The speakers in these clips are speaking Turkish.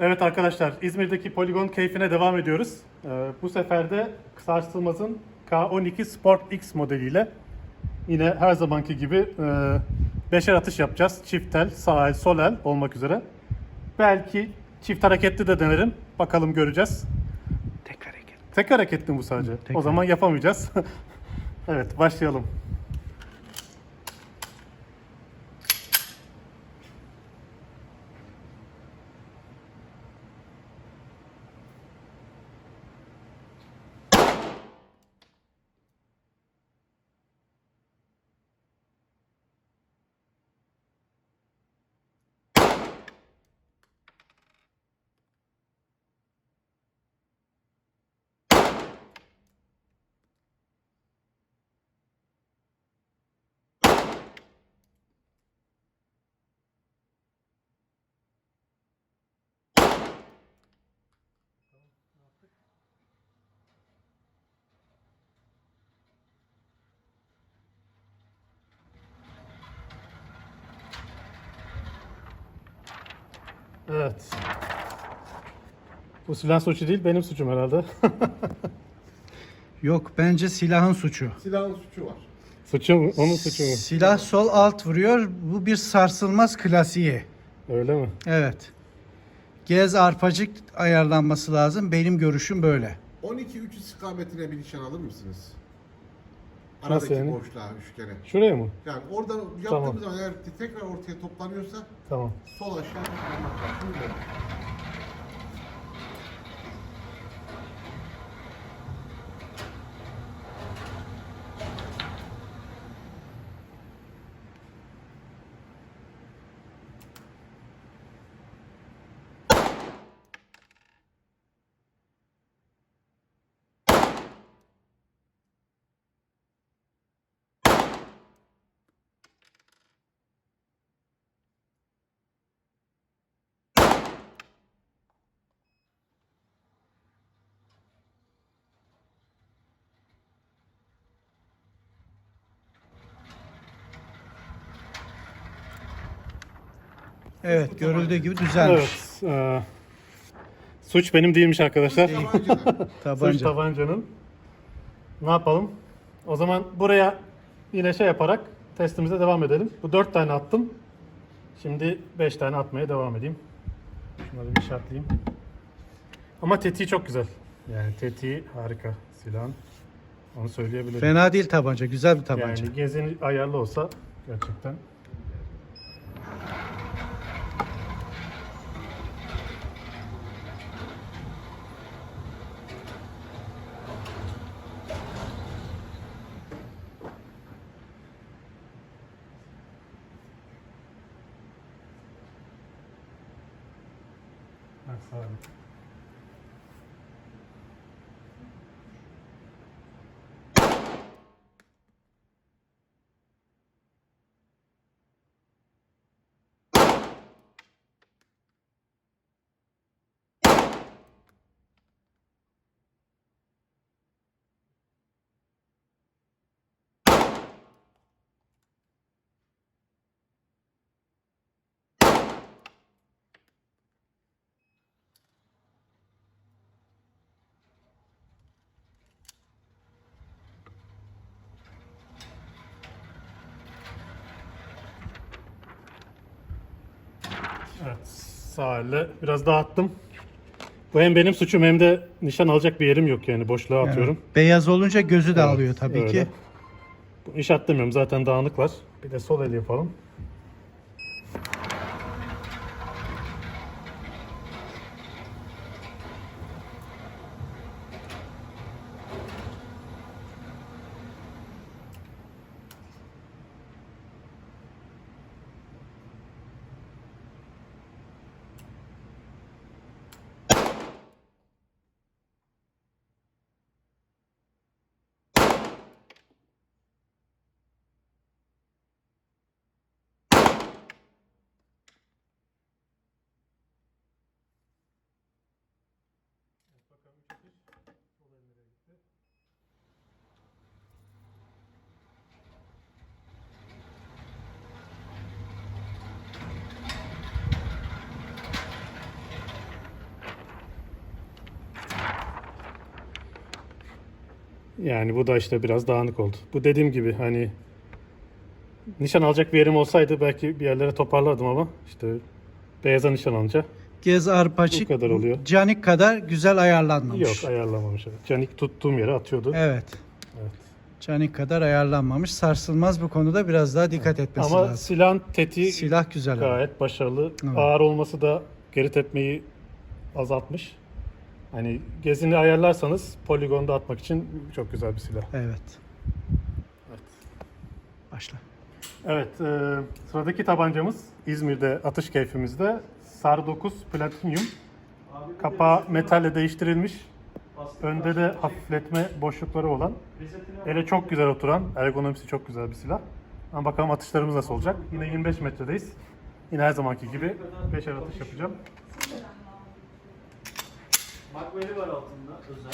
Evet arkadaşlar İzmir'deki poligon keyfine devam ediyoruz. Ee, bu sefer de Sarsılmaz'ın K12 Sport X modeliyle yine her zamanki gibi e, beşer atış yapacağız. Çift el, sağ el, sol el olmak üzere. Belki çift hareketli de denerim. Bakalım göreceğiz. Tek hareket. Tek hareketli mi bu sadece? tek o zaman yapamayacağız. evet başlayalım. Evet. Bu silah suçu değil benim suçum herhalde. Yok bence silahın suçu. Silahın suçu var. suçu mu? Onun suçu mu? Silah sol alt vuruyor. Bu bir sarsılmaz klasiği. Öyle mi? Evet. Gez arpacık ayarlanması lazım. Benim görüşüm böyle. 12-3 istikametine bir nişan alır mısınız? Nasıl Aradaki yani? boşluğa, üçgene. Şuraya mı? Yani orada yaptığımız Tamam. zaman eğer tekrar ortaya toplanıyorsa Tamam. sol aşağı var. Evet görüldüğü gibi düzelmiş. Evet. e, suç benim değilmiş arkadaşlar. Suç Tabanca. tabancanın. Ne yapalım? O zaman buraya yine şey yaparak testimize devam edelim. Bu dört tane attım. Şimdi beş tane atmaya devam edeyim. Şunları bir işaretleyeyim. Ama tetiği çok güzel. Yani tetiği harika silahın. Onu söyleyebilirim. Fena değil tabanca. Güzel bir tabanca. Yani gezin ayarlı olsa gerçekten. Sağ. Evet, sağ elle biraz dağıttım. Bu hem benim suçum hem de nişan alacak bir yerim yok yani boşluğa atıyorum. Beyaz olunca gözü de alıyor tabii öyle. ki. Bu iş atlamıyorum zaten dağınık var. Bir de sol el yapalım. Yani bu da işte biraz dağınık oldu. Bu dediğim gibi hani nişan alacak bir yerim olsaydı belki bir yerlere toparlardım ama işte beyaza nişan alınca Gez arpacık Bu kadar oluyor. canik kadar güzel ayarlanmamış. yok ayarlamamış. Evet. Canik tuttuğum yere atıyordu. Evet. Evet. Canik kadar ayarlanmamış. Sarsılmaz bu konuda biraz daha dikkat etmesi Ama lazım. silahın tetiği Silah güzel. ama. gayet başarılı. Evet. Ağır olması da geri tepmeyi azaltmış. Hani gezini ayarlarsanız poligonda atmak için çok güzel bir silah. Evet. Evet. Başla. Evet, e, sıradaki tabancamız İzmir'de atış keyfimizde SAR 9 Platinum. Kapağı metalle değiştirilmiş. Önde de hafifletme boşlukları olan. Ele çok güzel oturan, ergonomisi çok güzel bir silah. Ama bakalım atışlarımız nasıl olacak. Yine 25 metredeyiz. Yine her zamanki gibi 5'er atış yapacağım. Makveli var altında özel.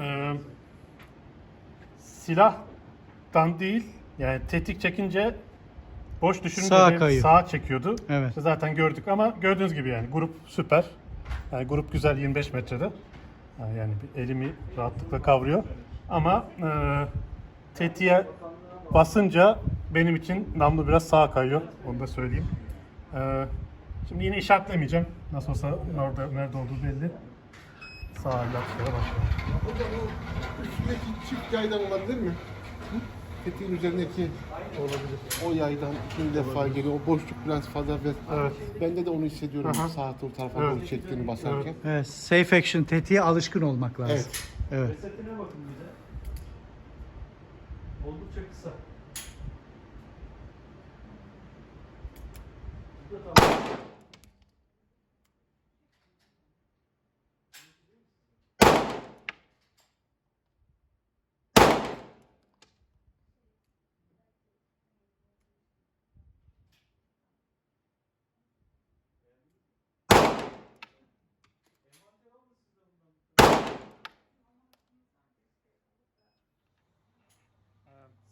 Ee, silahtan değil, yani tetik çekince boş düşününce Sağa benim kayıyor. sağa çekiyordu. Evet. İşte zaten gördük ama gördüğünüz gibi yani grup süper. Yani grup güzel 25 metrede. Yani elimi rahatlıkla kavruyor. Ama e, tetiğe basınca benim için namlu biraz sağa kayıyor. Onu da söyleyeyim. E, şimdi yine işaretlemeyeceğim. Nasıl olsa orada nerede olduğu belli. Sağ ile atışlara başlayalım. Çift yaydan olabilir mi? Hı? Tetiğin üzerindeki olabilir. O yaydan ikinci defa geliyor. O boşluk biraz fazla ve Evet. bende de onu hissediyorum. Aha. Saat o tarafa Evet. doğru çektiğini basarken. Evet. Safe action tetiğe alışkın olmak lazım. Evet. Evet. Resetine bakın bir de. Oldukça kısa.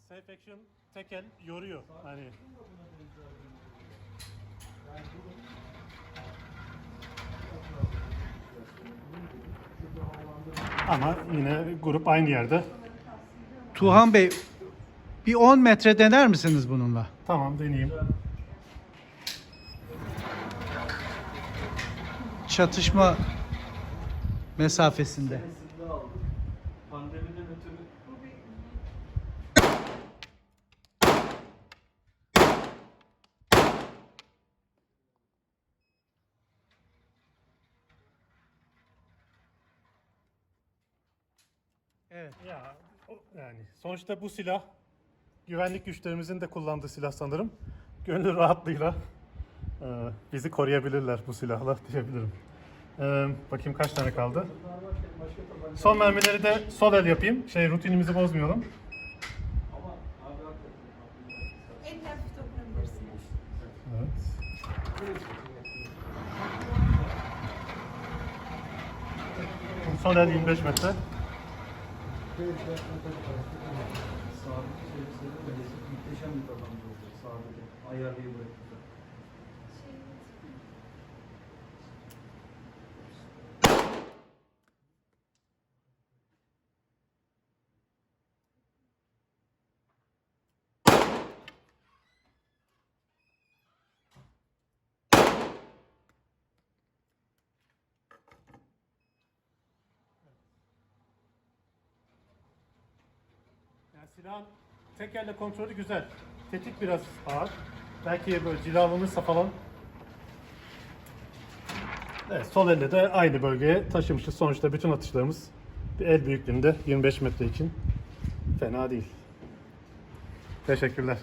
Safe action tekel yoruyor. Hani ama yine grup aynı yerde. Tuhan Bey bir 10 metre dener misiniz bununla? Tamam deneyeyim. Çatışma mesafesinde. Pandemiden ötürü Evet. Ya yani sonuçta bu silah güvenlik güçlerimizin de kullandığı silah sanırım. Gönül rahatlığıyla e, bizi koruyabilirler bu silahla diyebilirim. E, bakayım kaç tane kaldı. Son mermileri de sol el yapayım. Şey rutinimizi bozmayalım. En hafif dokunabilirsiniz. Evet. Sol el 25 metre. Sağdaki servisleri de muhteşem bir tabanca olacak. Sağdaki ayarlayı bıraktık. Yani silahın tek elle kontrolü güzel. Tetik biraz ağır. Belki böyle cilalanırsa falan. Evet, sol elle de aynı bölgeye taşımışız. Sonuçta bütün atışlarımız bir el büyüklüğünde 25 metre için fena değil. Teşekkürler.